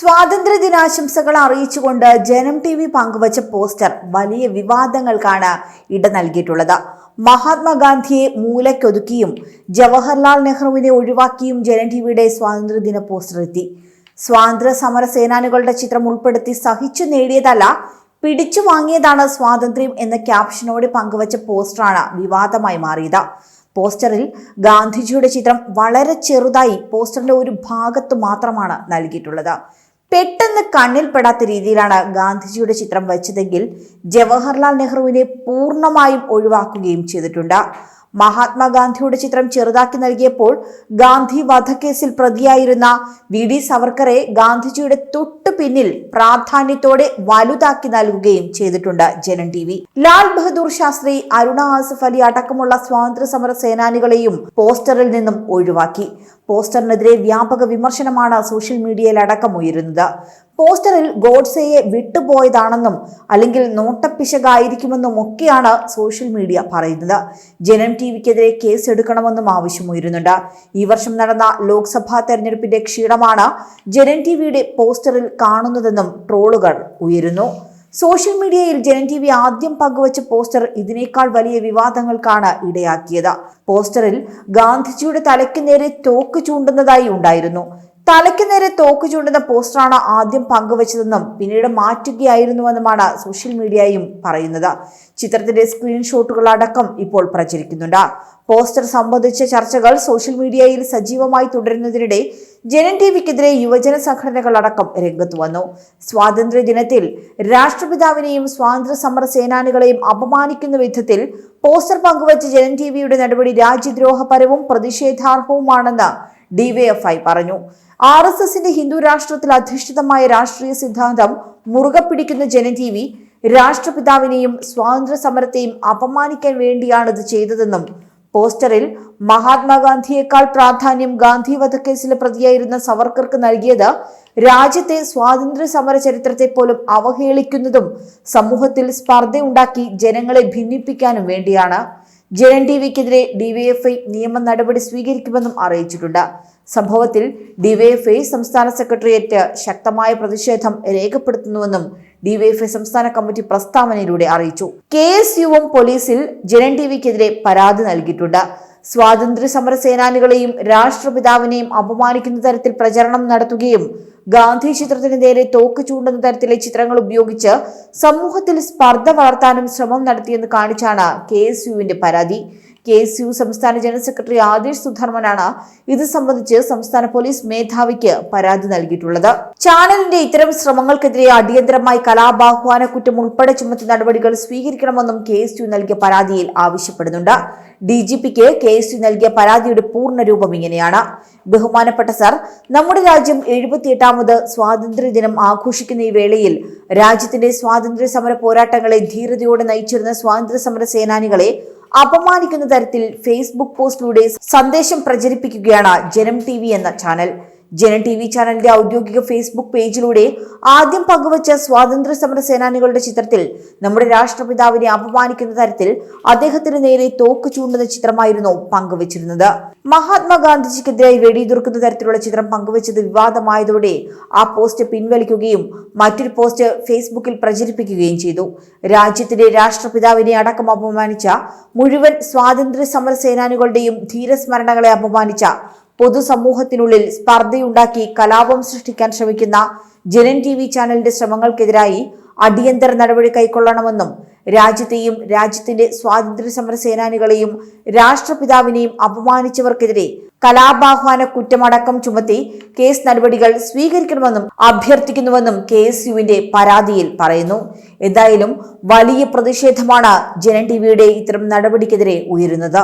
സ്വാതന്ത്ര്യ ദിനാശംസകൾ അറിയിച്ചുകൊണ്ട് ജനം ടി വി പങ്കുവച്ച പോസ്റ്റർ വലിയ വിവാദങ്ങൾക്കാണ് ഇട നൽകിയിട്ടുള്ളത്. മഹാത്മാഗാന്ധിയെ മൂലക്കൊതുക്കിയും ജവഹർലാൽ നെഹ്റുവിനെ ഒഴിവാക്കിയും ജനം ടി വിയുടെ സ്വാതന്ത്ര്യദിന പോസ്റ്റർ എത്തി. സ്വാതന്ത്ര്യ സമര സേനാനികളുടെ ചിത്രം ഉൾപ്പെടുത്തി സഹിച്ചു നേടിയതല്ല പിടിച്ചു വാങ്ങിയതാണ് സ്വാതന്ത്ര്യം എന്ന ക്യാപ്ഷനോട് പങ്കുവച്ച പോസ്റ്ററാണ് വിവാദമായി മാറിയത്. പോസ്റ്ററിൽ ഗാന്ധിജിയുടെ ചിത്രം വളരെ ചെറുതായി പോസ്റ്ററിന്റെ ഒരു ഭാഗത്ത് മാത്രമാണ് നൽകിയിട്ടുള്ളത്. പെട്ടെന്ന് കണ്ണിൽപ്പെടാത്ത രീതിയിലാണ് ഗാന്ധിജിയുടെ ചിത്രം വച്ചതെങ്കിൽ ജവഹർലാൽ നെഹ്റുവിനെ പൂർണമായും ഒഴിവാക്കുകയും ചെയ്തിട്ടുണ്ട്. മഹാത്മാഗാന്ധിയുടെ ചിത്രം ചെറുതാക്കി നൽകിയപ്പോൾ ഗാന്ധി വധക്കേസിൽ പ്രതിയായിരുന്ന വി ഡി സവർക്കറെ ഗാന്ധിജിയുടെ തൊട്ടു പിന്നിൽ പ്രാധാന്യത്തോടെ വലുതാക്കി നൽകുകയും ചെയ്തിട്ടുണ്ട് ജനൻ ടി വി. ലാൽ ബഹദൂർ ശാസ്ത്രി അരുണ ആസഫ് അലി അടക്കമുള്ള സ്വാതന്ത്ര്യ സമര സേനാനികളെയും പോസ്റ്ററിൽ നിന്നും ഒഴിവാക്കി. പോസ്റ്ററിനെതിരെ വ്യാപക വിമർശനമാണ് സോഷ്യൽ മീഡിയയിൽ അടക്കം ഉയരുന്നത്. പോസ്റ്ററിൽ ഗോഡ്സെയെ വിട്ടുപോയതാണെന്നും അല്ലെങ്കിൽ നോട്ടപ്പിശകായിരിക്കുമെന്നും ഒക്കെയാണ് സോഷ്യൽ മീഡിയ പറയുന്നത്. ജനം ടി വിക്കെതിരെ കേസ് എടുക്കണമെന്നും ആവശ്യമുയരുന്നുണ്ട്. ഈ വർഷം നടന്ന ലോക്സഭാ തെരഞ്ഞെടുപ്പിന്റെ ക്ഷീണമാണ് ജനം ടി വിയുടെ പോസ്റ്ററിൽ കാണുന്നതെന്നും ട്രോളുകൾ ഉയരുന്നു. സോഷ്യൽ മീഡിയയിൽ ജനൻ ടി വി ആദ്യം പങ്കുവച്ച പോസ്റ്റർ ഇതിനേക്കാൾ വലിയ വിവാദങ്ങൾക്കാണ് ഇടയാക്കിയത്. പോസ്റ്ററിൽ ഗാന്ധിജിയുടെ തലയ്ക്ക് നേരെ തോക്ക് ചൂണ്ടുന്നതായി ഉണ്ടായിരുന്നു. തലയ്ക്ക് നേരെ തോക്ക് ചൂണ്ടുന്ന പോസ്റ്ററാണ് ആദ്യം പങ്കുവച്ചതെന്നും പിന്നീട് മാറ്റുകയായിരുന്നുവെന്നുമാണ് സോഷ്യൽ മീഡിയയും പറയുന്നത്. ചിത്രത്തിന്റെ സ്ക്രീൻഷോട്ടുകൾ അടക്കം ഇപ്പോൾ പ്രചരിക്കുന്നുണ്ട്. പോസ്റ്റർ സംബന്ധിച്ച ചർച്ചകൾ സോഷ്യൽ മീഡിയയിൽ സജീവമായി തുടരുന്നതിനിടെ ജനൻ ടി വിക്കെതിരെ യുവജന സംഘടനകളടക്കം രംഗത്ത് വന്നു. സ്വാതന്ത്ര്യ ദിനത്തിൽ രാഷ്ട്രപിതാവിനെയും സ്വാതന്ത്ര്യ സമര സേനാനികളെയും അപമാനിക്കുന്ന വിധത്തിൽ പോസ്റ്റർ പങ്കുവച്ച ജനൻ ടി വിയുടെ നടപടി രാജ്യദ്രോഹപരവും പ്രതിഷേധാർഹവുമാണെന്ന് ഡിവൈഎഫ്ഐ പറഞ്ഞു. ആർ എസ് എസിന്റെ ഹിന്ദു രാഷ്ട്രത്തിൽ അധിഷ്ഠിതമായ രാഷ്ട്രീയ സിദ്ധാന്തം മുറുകെ പിടിക്കുന്ന ജനജീവി രാഷ്ട്രപിതാവിനെയും സ്വാതന്ത്ര്യ സമരത്തെയും അപമാനിക്കാൻ വേണ്ടിയാണ് ഇത് ചെയ്തതെന്നും പോസ്റ്ററിൽ മഹാത്മാഗാന്ധിയേക്കാൾ പ്രാധാന്യം ഗാന്ധി വധക്കേസിലെ പ്രതിയായിരുന്ന സവർക്കർക്ക് നൽകിയത് രാജ്യത്തെ സ്വാതന്ത്ര്യ സമര ചരിത്രത്തെ പോലും അവഹേളിക്കുന്നതും സമൂഹത്തിൽ സ്പർദ്ധയുണ്ടാക്കി ജനങ്ങളെ ഭിന്നിപ്പിക്കാനും വേണ്ടിയാണ്. ജനൻ ടി വിക്കെതിരെ ഡിവൈഎഫ്ഐ നിയമ നടപടി സ്വീകരിക്കുമെന്നും അറിയിച്ചിട്ടുണ്ട്. സംഭവത്തിൽ ഡിവൈഎഫ്ഐ സംസ്ഥാന സെക്രട്ടേറിയറ്റ് ശക്തമായ പ്രതിഷേധം രേഖപ്പെടുത്തുന്നുവെന്നും ഡിവൈഎഫ്ഐ സംസ്ഥാന കമ്മിറ്റി പ്രസ്താവനയിലൂടെ അറിയിച്ചു. കെ എസ് യുവും പോലീസിൽ ജനൻ ടി വിക്കെതിരെ പരാതി നൽകിയിട്ടുണ്ട്. സ്വാതന്ത്ര്യ സമര സേനാനികളെയും രാഷ്ട്രപിതാവിനെയും അപമാനിക്കുന്ന തരത്തിൽ പ്രചരണം നടത്തുകയും ഗാന്ധി ചിത്രത്തിന് നേരെ തോക്ക് ചൂണ്ടുന്ന തരത്തിലെ ചിത്രങ്ങൾ ഉപയോഗിച്ച് സമൂഹത്തിൽ സ്പർദ്ധ വളർത്താനും ശ്രമം നടത്തിയെന്ന് കാണിച്ചാണ് കെ എസ് യുവിന്റെ പരാതി. കെ എസ് യു സംസ്ഥാന ജനറൽ സെക്രട്ടറി ആദേശ് സുധർമ്മനാണ് ഇത് സംബന്ധിച്ച് സംസ്ഥാന പോലീസ് മേധാവിക്ക് പരാതി നൽകിയിട്ടുള്ളത്. ചാനലിന്റെ ഇത്തരം ശ്രമങ്ങൾക്കെതിരെ അടിയന്തരമായി കലാപാഹ്വാന കുറ്റം ഉൾപ്പെടെ ചുമത്തി നടപടികൾ സ്വീകരിക്കണമെന്നും കെ എസ് യു നൽകിയ പരാതിയിൽ ആവശ്യപ്പെടുന്നുണ്ട്. ഡി ജി പിക്ക് കെ എസ് യു നൽകിയ പരാതിയുടെ പൂർണ രൂപം ഇങ്ങനെയാണ്. ബഹുമാനപ്പെട്ട സർ നമ്മുടെ രാജ്യം എഴുപത്തിയെട്ടാമത് സ്വാതന്ത്ര്യ ദിനം ആഘോഷിക്കുന്ന ഈ വേളയിൽ രാജ്യത്തിന്റെ സ്വാതന്ത്ര്യ സമര പോരാട്ടങ്ങളെ ധീരതയോടെ നയിച്ചിരുന്ന സ്വാതന്ത്ര്യ സമര സേനാനികളെ അപമാനിക്കുന്ന തരത്തിൽ ഫേസ്ബുക്ക് പോസ്റ്റിലൂടെ സന്ദേശം പ്രചരിപ്പിക്കുകയാണ് ജനം ടി എന്ന ചാനൽ. ജനം ടി വി ചാനലിന്റെ ഔദ്യോഗിക ഫേസ്ബുക്ക് പേജിലൂടെ ആദ്യം പങ്കുവച്ച സ്വാതന്ത്ര്യ സമര സേനാനികളുടെ ചിത്രത്തിൽ നമ്മുടെ രാഷ്ട്രപിതാവിനെ അപമാനിക്കുന്ന തരത്തിൽ അദ്ദേഹത്തിന് നേരെ തോക്ക് ചൂണ്ടുന്ന ചിത്രമായിരുന്നു പങ്കുവച്ചിരുന്നത്. മഹാത്മാഗാന്ധിജിക്കെതിരായി വെടിയുതിർക്കുന്ന തരത്തിലുള്ള ചിത്രം പങ്കുവച്ചത് വിവാദമായതോടെ ആ പോസ്റ്റ് പിൻവലിക്കുകയും മറ്റൊരു പോസ്റ്റ് ഫേസ്ബുക്കിൽ പ്രചരിപ്പിക്കുകയും ചെയ്തു. രാജ്യത്തിന്റെ രാഷ്ട്രപിതാവിനെ അടക്കം അപമാനിച്ച മുഴുവൻ സ്വാതന്ത്ര്യ സമര സേനാനികളുടെയും ധീരസ്മരണകളെ അപമാനിച്ച പൊതുസമൂഹത്തിനുള്ളിൽ സ്പർദ്ധയുണ്ടാക്കി കലാപം സൃഷ്ടിക്കാൻ ശ്രമിക്കുന്ന ജനൻ ടി വി ചാനലിന്റെ ശ്രമങ്ങൾക്കെതിരായി അടിയന്തര നടപടി കൈക്കൊള്ളണമെന്നും രാജ്യത്തെയും രാജ്യത്തിന്റെ സ്വാതന്ത്ര്യ സമര സേനാനികളെയും രാഷ്ട്രപിതാവിനെയും അപമാനിച്ചവർക്കെതിരെ കലാപാഹ്വാന കുറ്റമടക്കം ചുമത്തി കേസ് നടപടികൾ സ്വീകരിക്കണമെന്നും അഭ്യർത്ഥിക്കുന്നുവെന്നും കെ എസ് യുവിന്റെ പരാതിയിൽ പറയുന്നു. എന്തായാലും വലിയ പ്രതിഷേധമാണ് ജനൻ ടിവിയുടെ ഇത്തരം നടപടിക്കെതിരെ ഉയരുന്നത്.